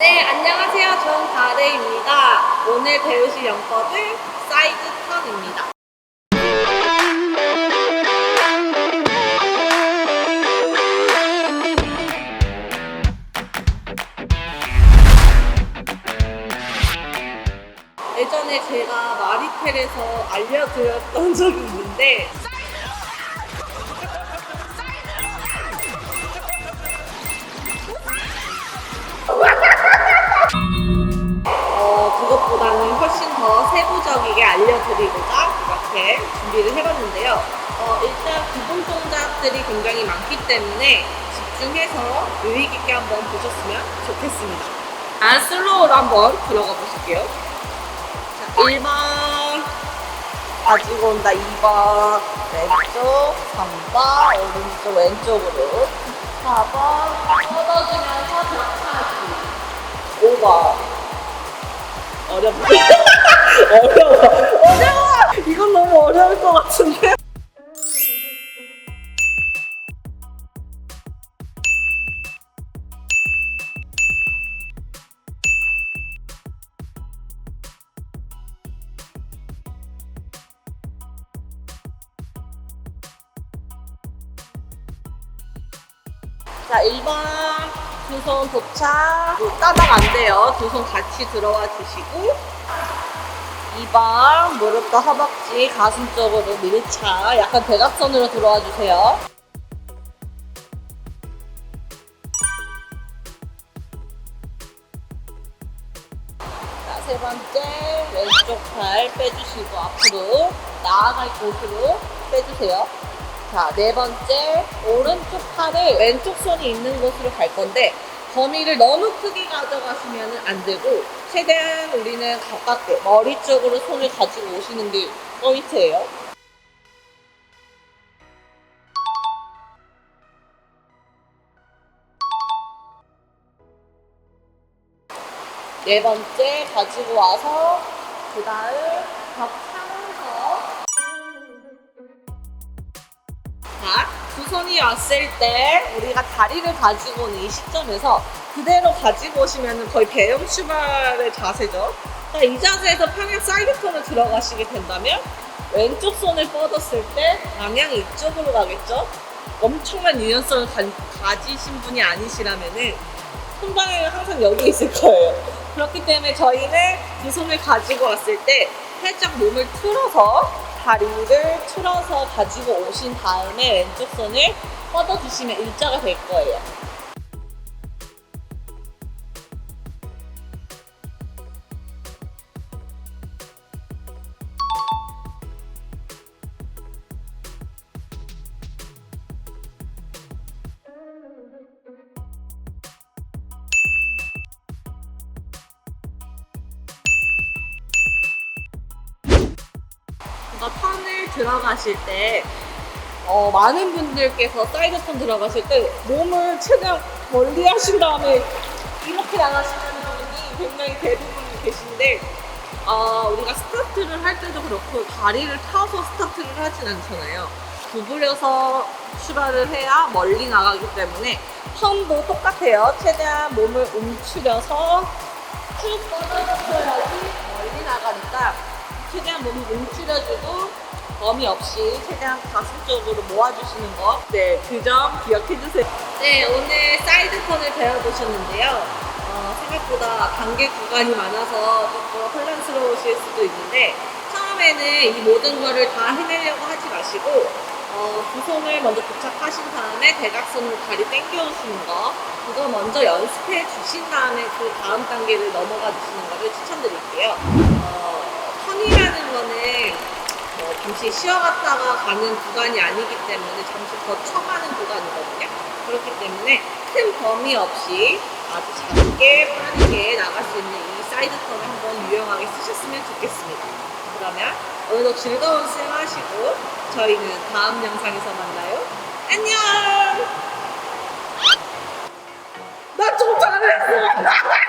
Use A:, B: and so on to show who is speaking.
A: 네, 안녕하세요. 정다래입니다. 오늘 배우실 영법은 사이드 턴입니다. 예전에 제가 마리텔에서 알려드렸던 적이 있는데 준비를 해봤는데요. 어, 일단 기본 동작들이 굉장히 많기 때문에 집중해서 유의깊게 한번 보셨으면 좋겠습니다. 아, 슬로우로 한번 들어가 보실게요. 자, 1번 가지고 온다 2번 왼쪽 3번 오른쪽 왼쪽으로 4번 뻗어주면서 벽차기 5번 어렵다. 어려워. 어려워. 이건 너무 어려울 것 같은데. 자, 1번 두 손 도착. 따닥 안 돼요. 두 손 같이 들어와 주시고. 2번 무릎과 허벅지 가슴 쪽으로 밀착. 약간 대각선으로 들어와 주세요. 자, 세 번째 왼쪽 팔 빼주시고 앞으로 나아갈 곳으로 빼주세요. 자, 네 번째 오른쪽 팔을 왼쪽 손이 있는 곳으로 갈 건데 범위를 너무 크게 가져가시면 안 되고 최대한 우리는 가깝게 머리 쪽으로 손을 가지고 오시는 게 포인트예요. 네 번째 가지고 와서 그 다음 자, 두 손이 왔을 때 우리가 다리를 가지고 오는 이 시점에서 그대로 가지고 오시면 거의 배영 출발의 자세죠. 자, 이 자세에서 평행 사이드 턴을 들어가시게 된다면 왼쪽 손을 뻗었을 때 방향이 이쪽으로 가겠죠. 엄청난 유연성을 가, 가지신 분이 아니시라면은 손방향은 항상 여기 있을 거예요. 그렇기 때문에 저희는 두 손을 가지고 왔을 때 살짝 몸을 틀어서 다리를 틀어서 가지고 오신 다음에 왼쪽 손을 뻗어주시면 일자가 될 거예요. 턴을 들어가실 때 어, 많은 분들께서 사이드 턴 들어가실 때 몸을 최대한 멀리 하신 다음에 이렇게 나가시는 분이 굉장히 대부분 계신데 어, 우리가 스타트를 할 때도 그렇고 다리를 타서 스타트를 하진 않잖아요. 구부려서 출발을 해야 멀리 나가기 때문에 턴도 똑같아요. 최대한 몸을 움츠려서 쭉 뻗어줘야지 멀리 나가니까 최대한 몸을 움츠려주고 범위 없이 최대한 가슴 쪽으로 모아주시는 거. 네, 그 점 기억해주세요. 네, 오늘 사이드 턴을 배워보셨는데요. 어, 생각보다 단계 구간이 많아서 조금 혼란스러우실 수도 있는데 처음에는 이 모든 거를 다 해내려고 하지 마시고 어, 두 손을 먼저 도착하신 다음에 대각선으로 다리 당겨오시는 거 그거 먼저 연습해 주신 다음에 그 다음 단계를 넘어가 주시는 거를 추천드릴게요. 어, 잠시 쉬어갔다가 가는 구간이 아니기 때문에 잠시 더 쳐가는 구간이거든요. 그렇기 때문에 큰 범위 없이 아주 작게 빠르게 나갈 수 있는 이 사이드 턴을 한번 유용하게 쓰셨으면 좋겠습니다. 그러면 오늘도 즐거운 수영 하시고 저희는 다음 영상에서 만나요. 안녕! 나좀 잘했어!